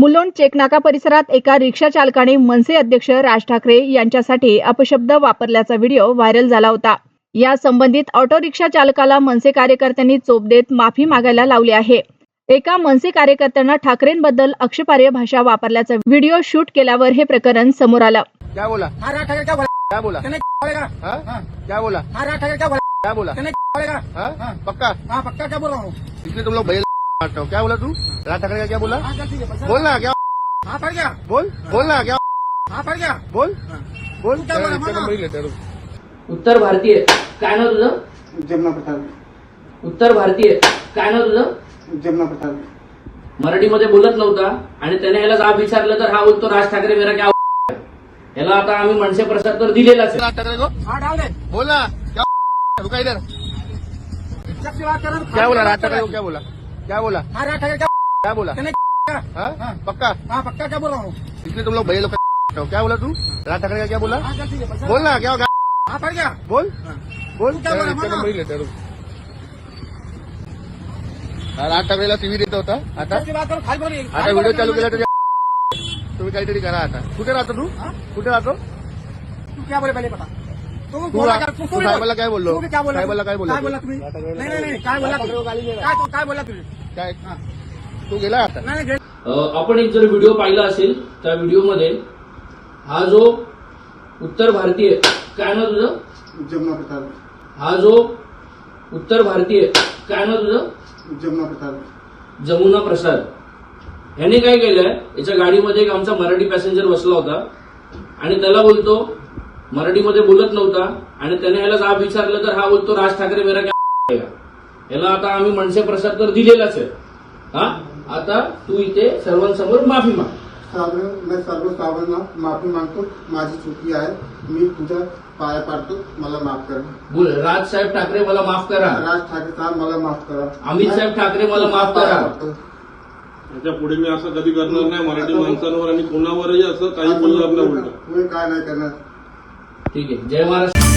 मुलोंड चेकनाका परिसरात एका रिक्षा चालकाने मनसे अध्यक्ष राज ठाकरे यांच्यासाठी अपशब्द वापरल्याचा व्हिडिओ व्हायरल झाला होता. या संबंधित ऑटो रिक्षा चालकाला मनसे कार्यकर्त्यांनी चोप देत माफी मागायला लावली आहे. एका मनसे कार्यकर्त्यानं ठाकरेंबद्दल आक्षेपार्ह भाषा वापरल्याचा व्हिडिओ शूट केल्यावर हे प्रकरण समोर आलं. क्या बोला? हाँ राज ठाकरे क्या बोला? क्या बोला? कहने बोलेगा हाँ? क्या बोला? हाँ राज ठाकरे क्या बोला? क्या बोला? कहने बोलेगा हाँ? हाँ। पक्का? हाँ पक्का क्या बोल? रहा हूँ इसलिए तुम लोग भैया मारते क्या बोला तू? राज ठाकरे का क्या बोला? बोल ना क्या हाँ पड़ गया बोल बोल ना क्या हाँ पड़ गया बोल बोल. क्या ही हैं. उत्तर भारतीय. काय नाव तुझं? जमुना प्रसाद उत्तर भारतीय. काय नाव तुझं? जमुना प्रसाद मराठीमध्ये बोलत नव्हता आणि त्याने याला जाब विचारलं तर हा बोलतो राज ठाकरे मेरा क्या याला आता आम्ही मनसे प्रसाद तर दिलेलाच आहे राज ठाकरे को? हाँ डाल दे. बोल ना. क्या रुका इधर? क्या बोला राज ठाकरे को क्या बोला? क्या बोला? हाँ राज ठाकरे क्या क्या बोला? कहने हाँ? हाँ। पक्का? हाँ पक्का क्या बोल रहा हूँ? इसलिए तुम लोग भैया लोग हो। क्या बोला तू? राज ठाकरे का क्या बोला? हाँ चल ठीक है पैसा बोल ना क्या होगा? हाँ पड़ गया। बोल। बोल। तू क्या बोला, ही लेते हैं. हा, राज ठाकरेला सीव्ही देत होता। आता? बात करो खाली आता व्हिडिओ चालू केला तर तुम्ही काहीतरी करा आता। कुठे राहतो तू? हाँ? कुठे राहतो? तू क्या बोले पहले बता साहेबाला बोल. काय बोललो? क्या साहेबाला काय बोललो काय तू? बोला तुम्ही? नाही नाही नाही काय बोला तू काय तू काय बोला तुम्ही? काय? हा. तू गेला आता? आपण एक जर व्हिडिओ पाहिला असेल त्या व्हिडिओमध्ये हा जो उत्तर भारतीय काय नाव तुझं? जमुना प्रसाद. हा जो उत्तर भारतीय काय नाव तुझं? जमुना प्रसाद. जमुना प्रसाद. ह्याने काय केलंय? याच्या गाडीमध्ये एक आमचा मराठी पॅसेंजर बसला होता. आणि त्याला बोलतो मराठीमध्ये बोलत नव्हता आणि त्याने याला जाब विचारलं तर हा बोलतो राज ठाकरे मेरा क्या याला आता आम्ही मनसे प्रसाद तर दिलेलाच आहे. हा? आता तू इथे सर्वांसमोर माफी माग. माफी मागतो. माझी चुकी आहे. मी तुझ्या पाया पाडतो. मला माफ करा. बोल राज साहेब ठाकरे मला माफ करा. राज ठाकरे साहेब मला माफ करा. अमित साहेब ठाकरे मला माफ करा. पाया पडतो. याच्यापुढे मी असं कधी करणार नाही. मराठी माणसांवर आणि कोणावरही असं काही बोलणार. नाही उलट काय नाही करणार? ठीक आहे. जय महाराष्ट्र.